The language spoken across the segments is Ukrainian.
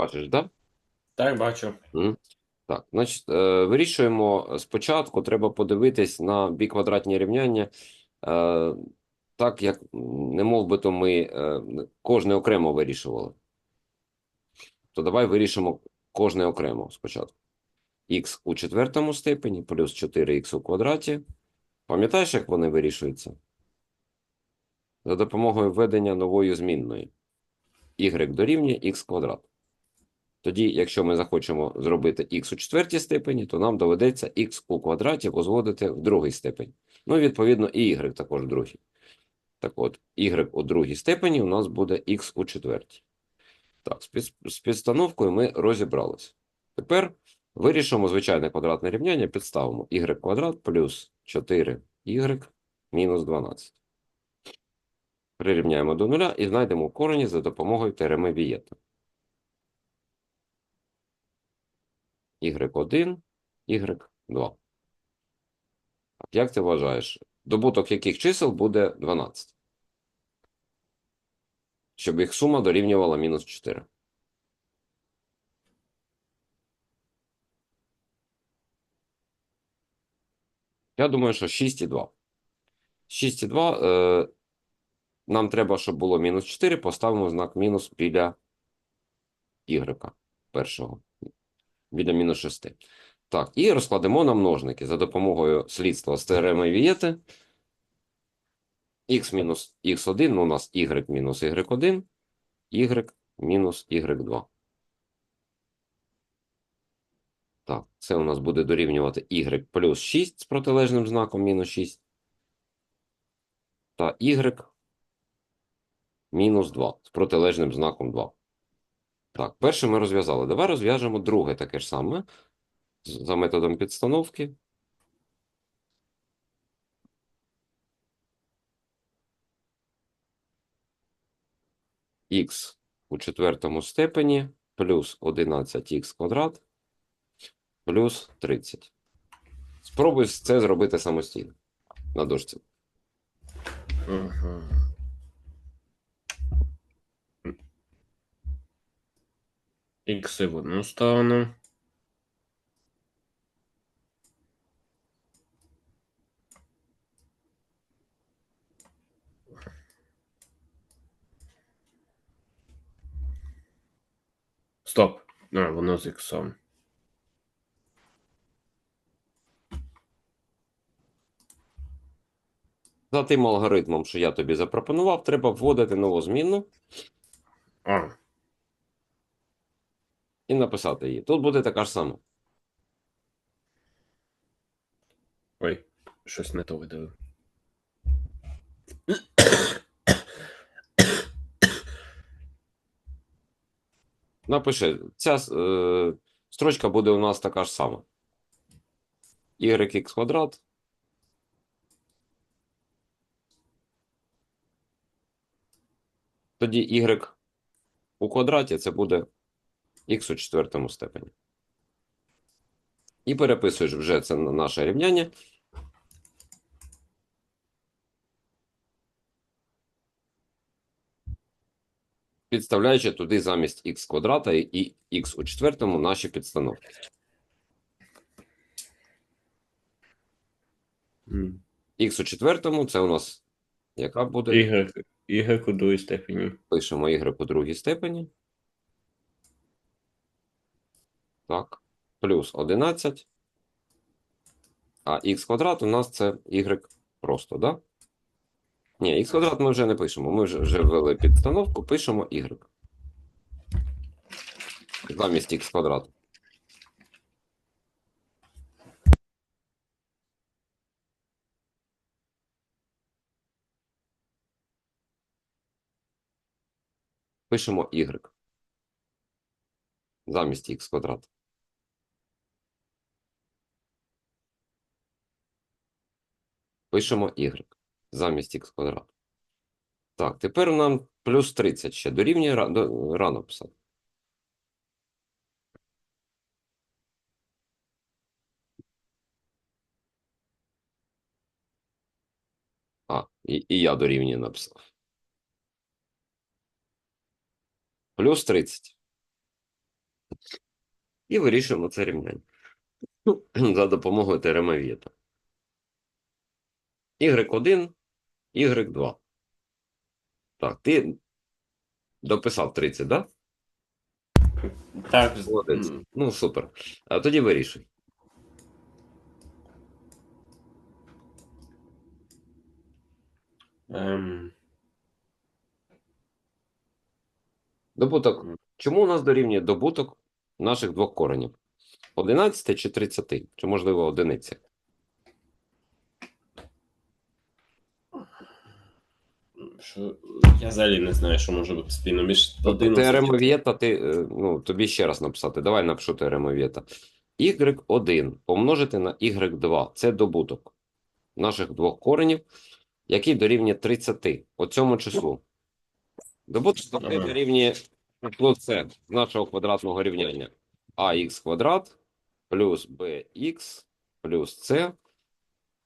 Бачиш, так? Да? Так, бачу. Так, значить, е, вирішуємо спочатку, треба подивитись на біквадратні рівняння, е, так як не мов би то ми е, кожне окремо вирішували. То давай вирішимо кожне окремо спочатку. х у четвертому степені плюс 4х у квадраті. Пам'ятаєш, як вони вирішуються? За допомогою введення нової змінної. y дорівнює х квадрат. Тоді, якщо ми захочемо зробити х у четвертій степені, то нам доведеться х у квадраті возводити в другий степень. Ну, відповідно, і y також в другій. Так от, y у другій степені у нас буде х у четвертій. Так, з підстановкою ми розібралися. Тепер вирішимо звичайне квадратне рівняння, підставимо y квадрат плюс 4y мінус 12. Прирівняємо до нуля і знайдемо корені за допомогою теореми Вієта. Y1, y2. Як ти вважаєш, добуток яких чисел буде 12? Щоб їх сума дорівнювала мінус 4. Я думаю, що 6,2. 6,2 е, нам треба, щоб було мінус 4, поставимо знак мінус біля y першого. Біля мінус 6. Так, і розкладемо на множники за допомогою слідства з теореми Вієти. x мінус x1, ну у нас y мінус y1, y мінус y2. Так, це у нас буде дорівнювати y плюс 6 з протилежним знаком мінус 6. Та y мінус 2 з протилежним знаком 2. Так, перше ми розв'язали. Давай розв'яжемо друге таке ж саме за методом підстановки. х у четвертому степені плюс 11х квадрат плюс 30. Спробуй це зробити самостійно на дошці. Угу. Ікси в одну сторону. Стоп. А, воно з іксом. За тим алгоритмом, що я тобі запропонував, треба вводити нову змінну А, і написати її. Тут буде така ж сама. ой, щось не то видавив. Напиши, ця е, строчка буде у нас така ж сама. YX квадрат. Тоді y у квадраті це буде x у четвертому степені. І переписуєш вже це на наше рівняння. Підставляючи туди замість х квадрата і х у четвертому наші підстановки. Х у четвертому це у нас яка буде? Y, y у другій степені. Пишемо y у другій степені. Так. Плюс 11. А х квадрат у нас це y просто, да? Ні, х квадрат ми вже не пишемо. Ми вже, ввели підстановку, пишемо y. Замість х квадрату. Пишемо y. Замість х квадрат. Пишемо y. Замість х квадрат. Так, тепер нам плюс 30 ще дорівнює до- рано писати. А, і, і я дорівнює написав. Плюс 30. І вирішуємо це рівняння за допомогою теореми Вієта. Y1, Y2. Так, ти дописав 30, да? Так, Молодець. Ну, супер. А тоді вирішуй. ем, Добуток. Чому у нас дорівнює добуток наших двох коренів? 11 чи 30? Чи, можливо, одиниця? Що, я взагалі не знаю, що може бути спільно між 11 Теорему Вієта, ти, е, ну, тобі ще раз написати. Давай напишу теорему Вієта. Y1 помножити на Y2 – це добуток наших двох коренів, який дорівнює 30, оцьому числу. Добуток тобто Ага. дорівнює число С нашого квадратного рівняння. ax квадрат плюс bx плюс c.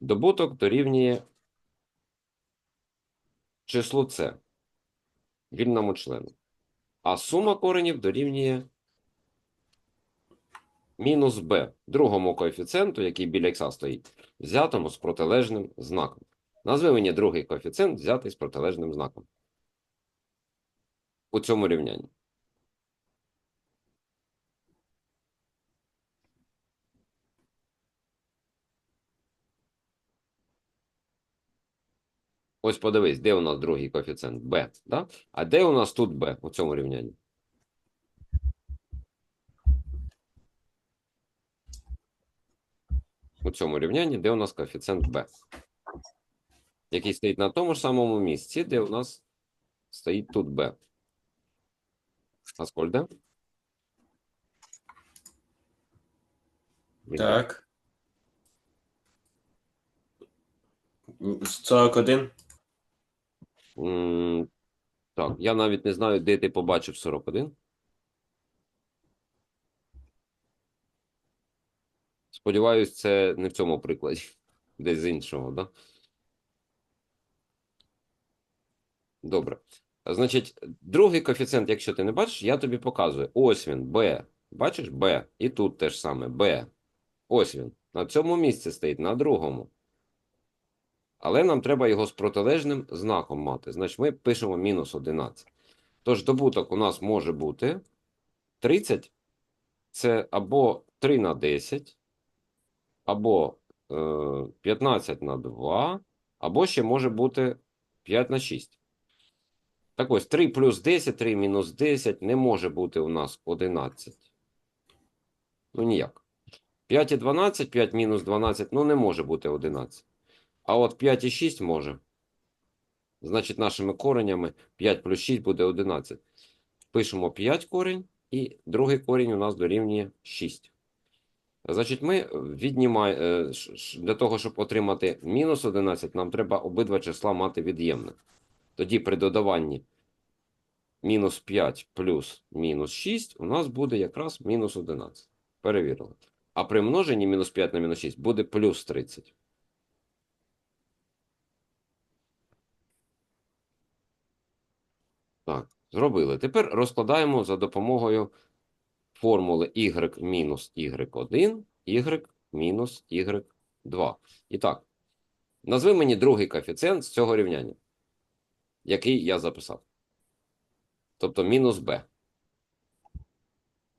Добуток дорівнює числу С вільному члену. А сума коренів дорівнює мінус b, другому коефіцієнту, який біля х стоїть, взятому з протилежним знаком. Назви мені другий коефіцієнт, взятий з протилежним знаком. У цьому рівнянні. Ось подивись, де у нас другий коефіцієнт b, да? А де у нас тут b у цьому рівнянні? У цьому рівнянні, де у нас коефіцієнт b, який стоїть на тому ж самому місці, де у нас стоїть тут b. Аскольд, де? Так. 41. Так, я навіть не знаю, де ти побачив 41. Сподіваюсь, це не в цьому прикладі, десь з іншого, да? Добре. Значить, другий коефіцієнт, якщо ти не бачиш, я тобі показую. Ось він, b. Бачиш, b. І тут теж саме, b. Ось він. На цьому місці стоїть, на другому. Але нам треба його з протилежним знаком мати. Значить, ми пишемо мінус 11. Тож добуток у нас може бути 30. Це або 3 на 10, або е, 15 на 2, або ще може бути 5 на 6. Так ось 3 плюс 10, 3 мінус 10 не може бути у нас 11. Ну ніяк. 5 і 12, 5 мінус 12, ну не може бути 11. А от 5 і 6 може. Значить, нашими коренями 5 плюс 6 буде 11. Пишемо 5 корінь, і другий корінь у нас дорівнює 6. Значить, ми віднімаємо, для того, щоб отримати мінус 11, нам треба обидва числа мати від'ємне. Тоді при додаванні мінус 5 плюс мінус 6 у нас буде якраз мінус 11. Перевірили. А при множенні мінус 5 на мінус 6 буде плюс 30. Так, зробили. Тепер розкладаємо за допомогою формули y мінус y1, y мінус y2. І так, назви мені другий коефіцієнт з цього рівняння, який я записав. Тобто мінус b.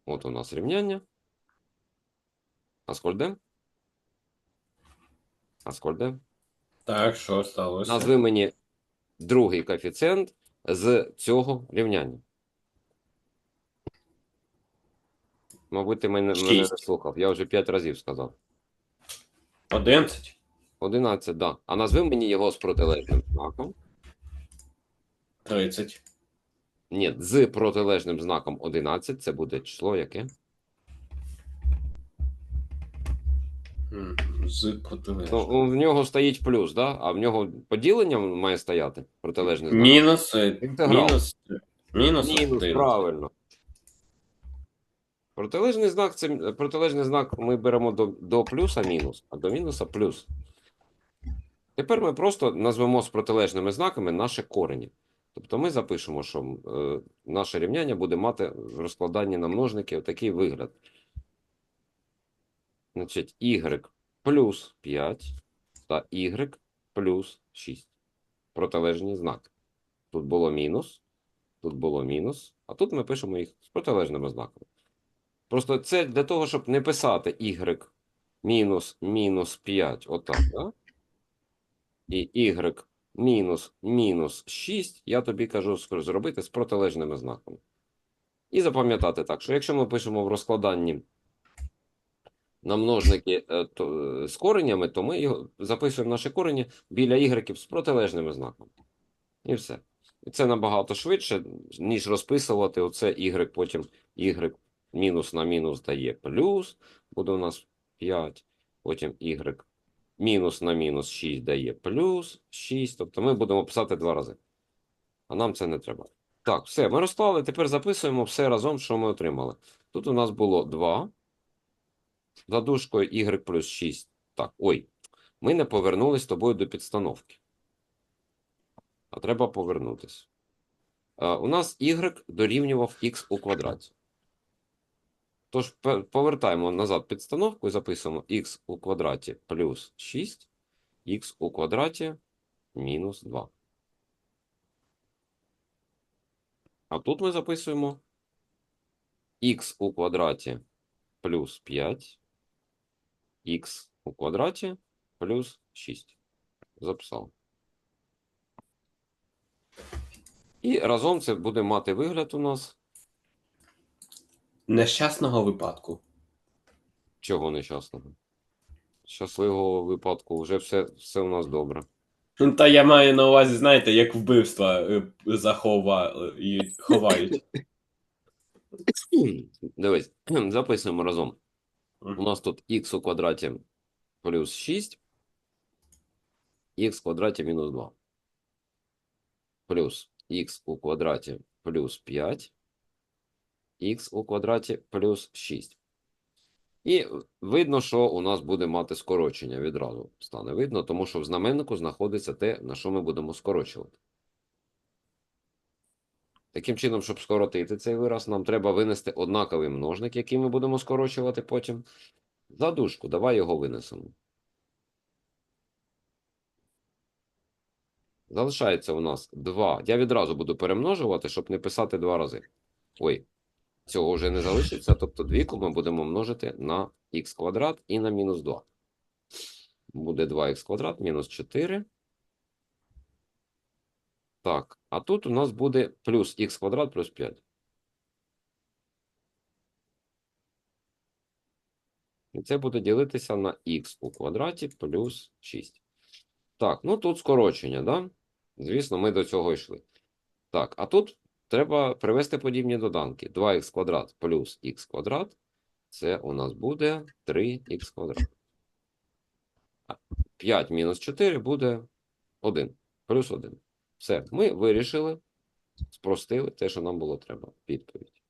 От у нас рівняння. Аскольде? Аскольде? Так, що сталося? Назви мені другий коефіцієнт з цього рівняння. Мабуть, ти мене, мене не слухав. Я вже 5 разів сказав. 11. 11, да. А назви мені його з протилежним знаком. 30. Ні, з протилежним знаком 11. Це буде число яке? М, З Ну, в нього стоїть плюс, да? А в нього поділення має стояти протилежний знак. Мінус. е, Інтеграл. Мінус. Мінус. Мінус, 11. правильно. Протилежний знак це протилежний знак ми беремо до, до плюса мінус, а до мінуса плюс. Тепер ми просто назвемо з протилежними знаками наші корені. Тобто ми запишемо, що е, наше рівняння буде мати в розкладанні на множники такий вигляд. Значить, y плюс 5 та y плюс 6. Протилежні знаки. Тут було мінус, тут було мінус, а тут ми пишемо їх з протилежними знаками. Просто це для того, щоб не писати y мінус мінус 5, отак, да? І y мінус мінус 6, я тобі кажу зробити з протилежними знаками. І запам'ятати так, що якщо ми пишемо в розкладанні на множники е, то, е, з коренями, то ми його записуємо наші корені біля ігреків з протилежними знаками. І все. І це набагато швидше, ніж розписувати оце y, потім y мінус на мінус дає плюс, буде у нас 5, потім y мінус на мінус 6 дає плюс 6. Тобто ми будемо писати два рази. А нам це не треба. Так, все, ми розклали, тепер записуємо все разом, що ми отримали. Тут у нас було 2. За дужкою y плюс 6. Так, ой, ми не повернулись з тобою до підстановки. А треба повернутися. Е, у нас y дорівнював x у квадраті. Тож повертаємо назад підстановку і записуємо x у квадраті плюс 6, x у квадраті мінус 2. А тут ми записуємо x у квадраті плюс 5, x у квадраті плюс 6. Записав. І разом це буде мати вигляд у нас Нещасного випадку. чого нещасного. Щасливого випадку вже все, все у нас добре. Ну, Та я маю на увазі, знаєте, як вбивства е, заховають, ховають. Дивись, записуємо разом. У нас тут х у квадраті плюс 6, х в квадраті мінус 2. Плюс х у квадраті плюс 5, х у квадраті плюс 6. І видно, що у нас буде мати скорочення відразу. Стане видно, тому що в знаменнику знаходиться те, на що ми будемо скорочувати. Таким чином, щоб скоротити цей вираз, нам треба винести однаковий множник, який ми будемо скорочувати потім. За дужку, давай його винесемо. Залишається у нас 2. Я відразу буду перемножувати, щоб не писати два рази. Ой, цього вже не залишиться. Тобто двійку ми будемо множити на х квадрат і на мінус 2. Буде 2х квадрат мінус 4. Так, а тут у нас буде плюс х квадрат плюс 5. І це буде ділитися на х у квадраті плюс 6. Так, ну тут скорочення, да? Звісно, ми до цього йшли. Так, а тут треба привести подібні доданки. 2х квадрат плюс х квадрат. Це у нас буде 3х квадрат. 5 мінус 4 буде 1. Плюс 1. Все, ми вирішили, спростили те, що нам було треба. Відповідь.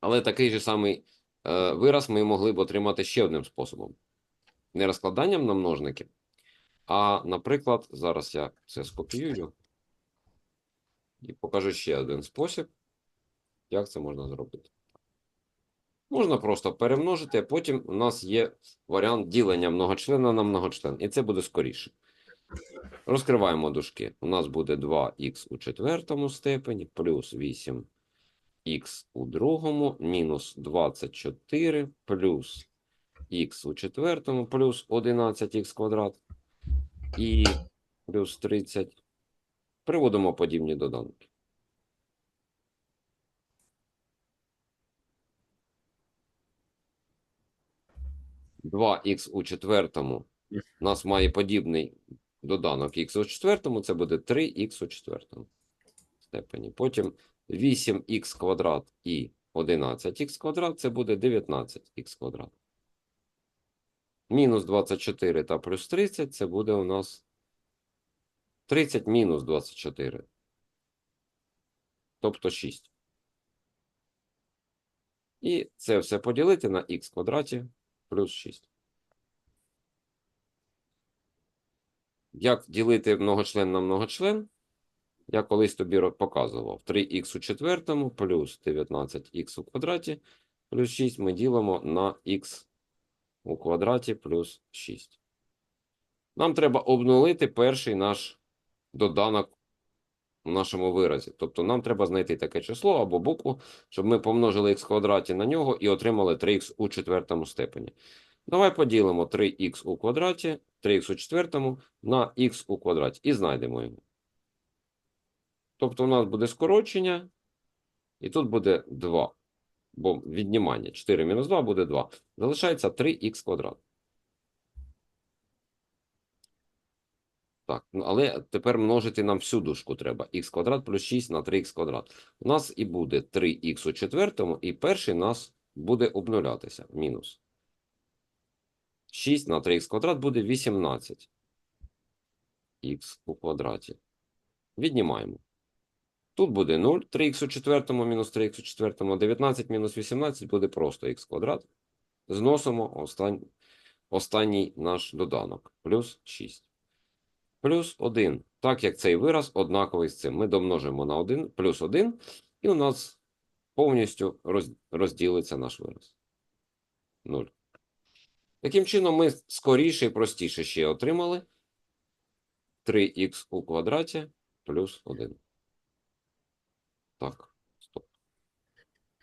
Але такий же самий е, вираз ми могли б отримати ще одним способом. Не розкладанням на множники, а, наприклад, зараз я це скопіюю і покажу ще один спосіб, як це можна зробити. Можна просто перемножити, а потім у нас є варіант ділення многочлена на многочлен, і це буде скоріше. Розкриваємо дужки. У нас буде 2х у четвертому степені плюс 8 х у другому мінус 24 плюс х у четвертому плюс 11х квадрат і плюс 30. Приводимо подібні доданки. Два х у четвертому у нас має подібний доданок х у четвертому, це буде 3х у четвертому степені. Потім 8х квадрат і 11х квадрат це буде 19х квадрат. Мінус 24 та плюс 30 це буде у нас 30 мінус 24. Тобто 6. І це все поділити на х квадраті плюс 6. Як ділити многочлен на многочлен? Я колись тобі показував. 3х у четвертому плюс 19х у квадраті плюс 6 ми ділимо на х у квадраті плюс 6. Нам треба обнулити перший наш доданок у нашому виразі. Тобто нам треба знайти таке число або букву, щоб ми помножили х квадраті на нього і отримали 3х у четвертому степені. Давай поділимо 3х у квадраті, 3х у четвертому на х у квадраті і знайдемо його. Тобто у нас буде скорочення, і тут буде 2. Бо віднімання 4 мінус 2 буде 2. Залишається 3х квадрат. Так, ну, але тепер множити нам всю дужку треба. х квадрат плюс 6 на 3х квадрат. У нас і буде 3х у четвертому, і перший нас буде обнулятися. Мінус. 6 на 3х квадрат буде 18. х у квадраті. Віднімаємо. Тут буде 0, 3х у четвертому мінус 3х у четвертому, 19 мінус 18 буде просто х квадрат. Зносимо остань... останній наш доданок. Плюс 6. Плюс 1. Так як цей вираз однаковий з цим. Ми домножимо на 1, плюс 1, і у нас повністю роз... розділиться наш вираз. 0. Таким чином, ми скоріше і простіше ще отримали 3х у квадраті плюс 1. Так.